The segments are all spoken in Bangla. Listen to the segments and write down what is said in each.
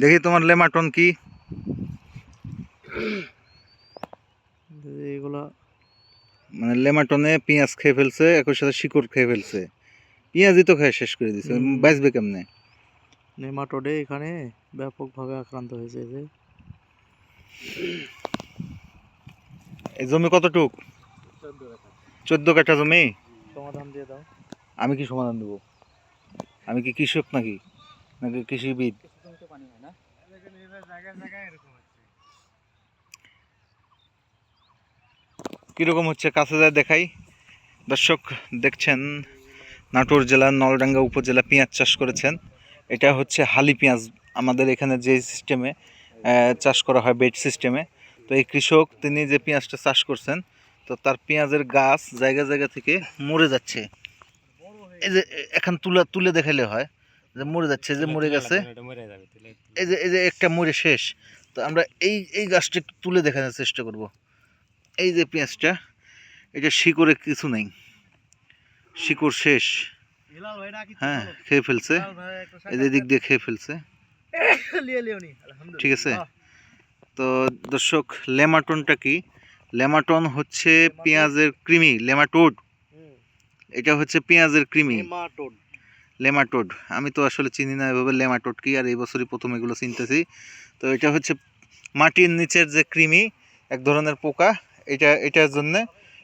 দেখি তোমার লেমাটন কি? এগুলা মানে লেমাটনে পেঁয়াজ খেয়ে ফেলছে একই সাথে শিকড় খেয়ে ফেলছে। পেঁয়াজই তো খেয়ে শেষ করে দিছে। বাঁচবে কেমনে? নেমাটোডে এখানে ব্যাপকভাবে আক্রান্ত হয়েছে যে। এই জমি কতটুক? চোদ্দ কাঠা জমি? সমাধান দিয়ে দাও। আমি কি সমাধান দেবো? আমি কি কৃষক নাকি? নাকি কৃষিবিদ? কীরকম হচ্ছে? কাছে যায় দেখাই। দর্শক, দেখছেন, নাটোর জেলার নলডাঙ্গা উপজেলা পেঁয়াজ চাষ করেছেন। এটা হচ্ছে হালি পেঁয়াজ। আমাদের এখানে যে সিস্টেমে চাষ করা হয় বেড সিস্টেমে তো এই কৃষক, তিনি যে পেঁয়াজটা চাষ করছেন, তো তার পেঁয়াজের গাছ জায়গা জায়গা থেকে মরে যাচ্ছে। এই যে এখন তুলে তুলে দেখাইলে হয়। যে মরে যাচ্ছে এই যে মরে গেছে। এই যে এই যে একটা মরে শেষ। তো আমরা এই এই গাছটা একটু তুলে দেখানোর চেষ্টা করব। এই যে পেঁয়াজটা এটা শিকড়ে কিছু নেই। শিকড় শেষ। হ্যাঁ খেয়ে ফেলছে। এই যে দিক দিয়ে খেয়ে ফেলছে। ঠিক আছে? তো দর্শক লেমাটনটা কি? লেমাটন হচ্ছে পেঁয়াজের কৃমি লেমাটোড। এটা হচ্ছে পেঁয়াজের কৃমি। Nematode nematode. আমি তো আসলে চিনি না এভাবে লেমাটোড কি আর এই বছরই প্রথম এগুলো চিনতেছি। তো এটা হচ্ছে মাটির নিচের যে কৃমি এক ধরনের পোকা এটা এটার জন্য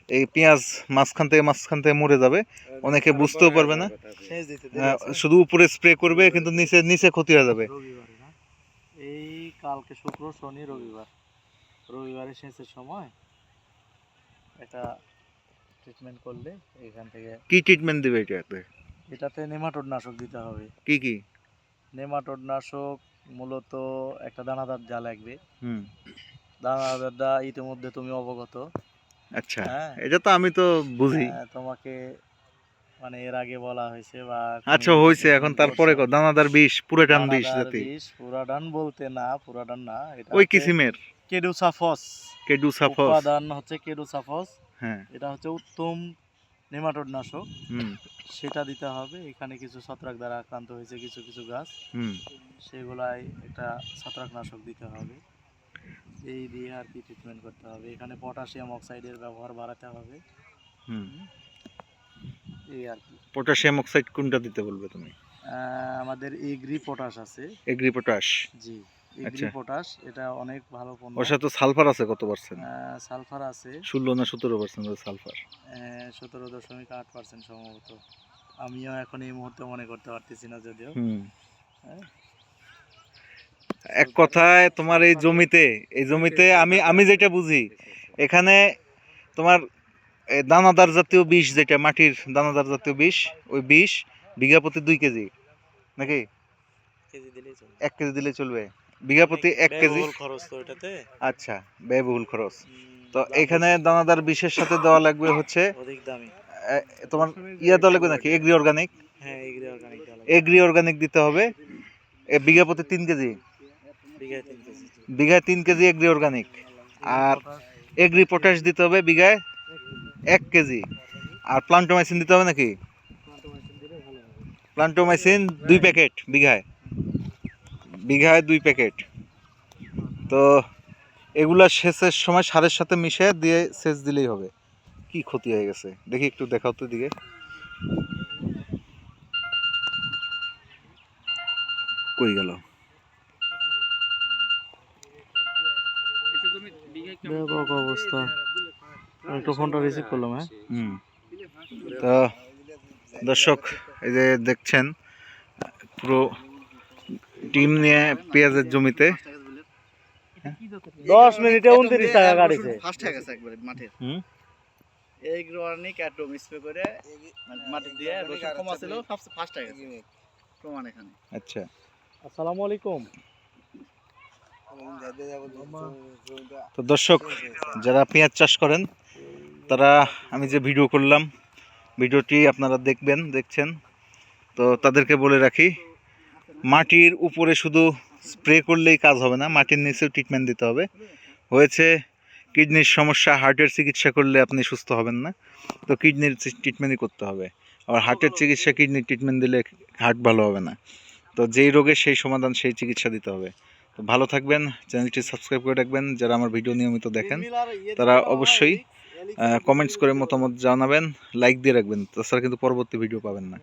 এই পেঁয়াজ মাঝখান থেকে মাঝখান থেকে মরে যাবে। অনেকে বুঝতেও পারবে না। আহ, শুধু উপরে স্প্রে করবে কিন্তু নিচে নিচে ক্ষতি হয়ে যাবে। রবিবারে এই কালকে শুক্র শনি রবিবার। রবিবারে সেচের সময় একটা ট্রিটমেন্ট করলে এখান থেকে কি ট্রিটমেন্ট দেবে এটাতে? এটাতে নেমাটোড নাশক দিতে হবে। কি কি? নেমাটোড নাশক মূলত একটা দানাদার যা লাগবে। হুম। দানাদারটা ইতিমধ্যে তুমি অবগত। আচ্ছা হ্যাঁ। এটা তো আমি তো বুঝি। হ্যাঁ, তোমাকে মানে এর আগে বলা হয়েছে বা আচ্ছা হয়েছে এখন তারপরে দানাদার বিষ পুরাটান বিষ জাতি। বিষ, পুরাডান বলতে না পুরাডান না এটা ওই কিসিমের? কেডুসাফস। কেডুসাফস। উপাদান হচ্ছে কেডুসাফস। হ্যাঁ। এটা হচ্ছে উত্তম নেমাটোড নাশক হুম। সেটা দিতে হবে। এখানে কিছু ছত্রাক দ্বারা আক্রান্ত হয়েছে কিছু কিছু গাছ। হুম। সেগুলাই একটা ছত্রাক নাশক দিতে হবে। এই দিয়ে আর কি ট্রিটমেন্ট করতে হবে। এখানে পটাশিয়াম অক্সাইডের ব্যবহার বাড়াতে হবে। হুম। এই আর কি। পটাশিয়াম অক্সাইড কোনটা দিতে বলবে তুমি? আমাদের এগ্রি পটাশ আছে। এগ্রি পটাশ জি। আচ্ছা। পটাশ এটা অনেক ভালো পণ্য। ওর সাথে সালফার আছে কত পার্সেন্ট সালফার আছে। ষোলো না সতেরো পার্সেন্ট সালফার সতেরো দশমিক আট পার্সেন্ট সম্ভবত। আমিও এখন এই মুহূর্তে মনে করতে পারতেছি না যদিও। হ্যাঁ। এক কথায় তোমার এই জমিতে এই জমিতে আমি আমি যেটা বুঝি এখানে তোমার দানাদার জাতীয় বিষ যেটা মাটির দানাদার জাতীয় বিষ ওই বিষ বিঘা প্রতি দুই কেজি নাকি? এক কেজি দিলে চলবে। বিঘা প্রতি এক কেজি? খরচ তো এটাতে। আচ্ছা ব্যয়বহুল খরচ। তো এখানে দানাদার বিষের সাথে দেওয়া লাগবে হচ্ছে অধিক দামি। তোমার ইয়া দেওয়া লাগবে নাকি? এগ্রি অর্গানিক হ্যাঁ এগ্রি অর্গানিক এগ্রি অর্গানিক দিতে হবে। এ বিঘা প্রতি তিন কেজি? বিঘায় তিন কেজি। বিঘায় তিন কেজি এগ্রি অর্গানিক আর এগ্রি পটাশ দিতে হবে বিঘায় এক কেজি। আর প্লান্টোমাইসিন দিতে হবে নাকি? প্লান্টোমাইসিন দুই প্যাকেট বিঘায়। বিঘায় দুই প্যাকেট। তো এগুলা সেচের সময় সারের সাথে মিশে দিয়ে সেচ দিলেই হবে। কি ক্ষতি হয়ে গেছে? দেখি একটু দেখাও তো দিকে। কই গেল? ব্যাপক অবস্থা। একটু ফোনটা রিসিভ করলাম হ্যাঁ? তো দর্শক এই যে দেখছেন পুরো টিম নিয়ে পেঁয়াজের জমিতে। দশ মিনিটে উনত্রিশ টাকা ফার্স্ট হয়ে গেছে একবারে স্প্রে করে মানে মাটি দিয়ে রসুন কমা ছিল সবচেয়ে ফার্স্ট হয়ে গেছে প্রমাণ এখানে। আচ্ছা। আসসালামু আলাইকুম। তো দর্শক যারা পেঁয়াজ চাষ করেন তারা আমি যে ভিডিও করলাম ভিডিওটি আপনারা দেখবেন দেখছেন তো তাদেরকে বলে রাখি মাটির উপরে শুধু স্প্রে করলেই কাজ হবে না, মাটির নিচেও ট্রিটমেন্ট দিতে হবে। হয়েছে কিডনির সমস্যা হার্টের চিকিৎসা করলে আপনি সুস্থ হবেন না, তো কিডনির ট্রিটমেন্টই করতে হবে। আবার হার্টের চিকিৎসা, কিডনির ট্রিটমেন্ট দিলে হার্ট ভালো হবে না। তো যেই রোগে সেই সমাধান, সেই চিকিৎসা দিতে হবে। তো ভালো থাকবেন, চ্যানেলটি সাবস্ক্রাইব করে রাখবেন, যারা আমার ভিডিও নিয়মিত দেখেন, তারা অবশ্যই কমেন্টস করে মতামত জানাবেন লাইক দিয়ে রাখবেন, তাছাড়া কিন্তু পরবর্তী ভিডিও পাবেন না।